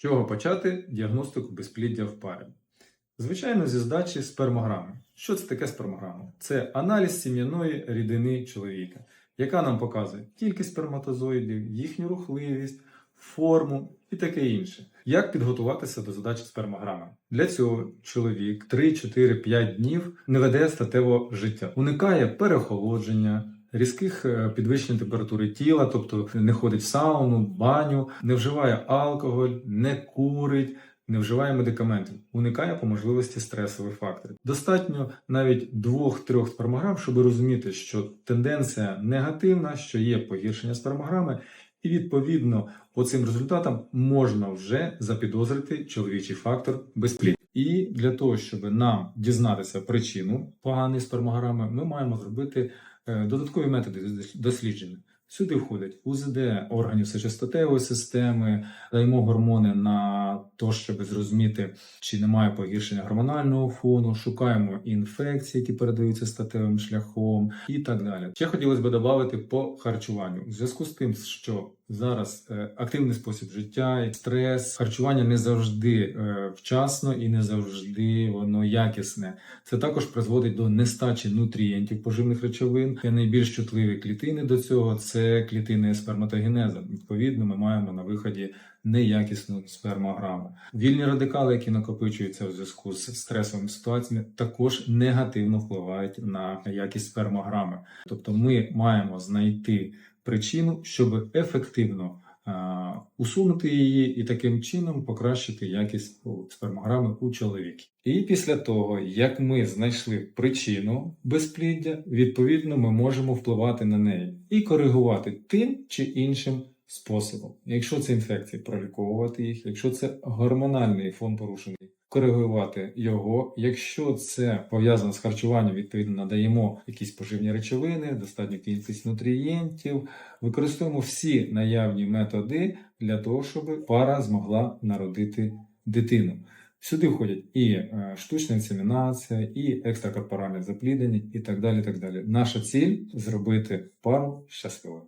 Чого почати діагностику безпліддя в парі? Звичайно, зі здачі спермограми. Що це таке спермограма? Це аналіз сім'яної рідини чоловіка, яка нам показує кількість сперматозоїдів, їхню рухливість, форму і таке інше. Як підготуватися до задачі спермограми? Для цього чоловік 3, 4, 5 днів не веде статевого життя, уникає переохолодження. Різких е, підвищень температури тіла, тобто не ходить в сауну, баню, не вживає алкоголь, не курить, не вживає медикаментів, уникає по можливості стресових факторів. Достатньо навіть двох-трьох спермограм, щоб розуміти, що тенденція негативна, що є погіршення спермограми, і відповідно по цим результатам можна вже запідозрити чоловічий фактор безпліддя. І для того, щоб нам дізнатися причину поганої спермограми, ми маємо зробити е, додаткові методи дослідження. Сюди входить УЗД органів сечостатевої системи, даємо гормони на те, щоб зрозуміти, чи немає погіршення гормонального фону, шукаємо інфекції, які передаються статевим шляхом, і так далі. Ще хотілося б додати по харчуванню. В зв'язку з тим, що зараз е, активний спосіб життя, і стрес, харчування не завжди е, вчасно і не завжди воно якісне. Це також призводить до нестачі нутрієнтів поживних речовин. Найбільш чутливі клітини до цього це клітини сперматогенезу. Відповідно, ми маємо на виході неякісну спермограму. Вільні радикали, які накопичуються в зв'язку з стресовими ситуаціями, також негативно впливають на якість спермограми. Тобто, ми маємо знайти причину, щоб ефективно усунути її і таким чином покращити якість спермограми у чоловіків. І після того, як ми знайшли причину безпліддя, відповідно ми можемо впливати на неї і коригувати тим чи іншим способом. Якщо це інфекції, проліковувати їх, якщо це гормональний фон порушений, коригувати його. Якщо це пов'язано з харчуванням, відповідно надаємо якісь поживні речовини, достатню кількість нутрієнтів, використовуємо всі наявні методи для того, щоб пара змогла народити дитину. Сюди входять і е, штучна інсемінація, і екстракорпоральне запліднення, і так далі. так далі. Наша ціль зробити пару щасливою.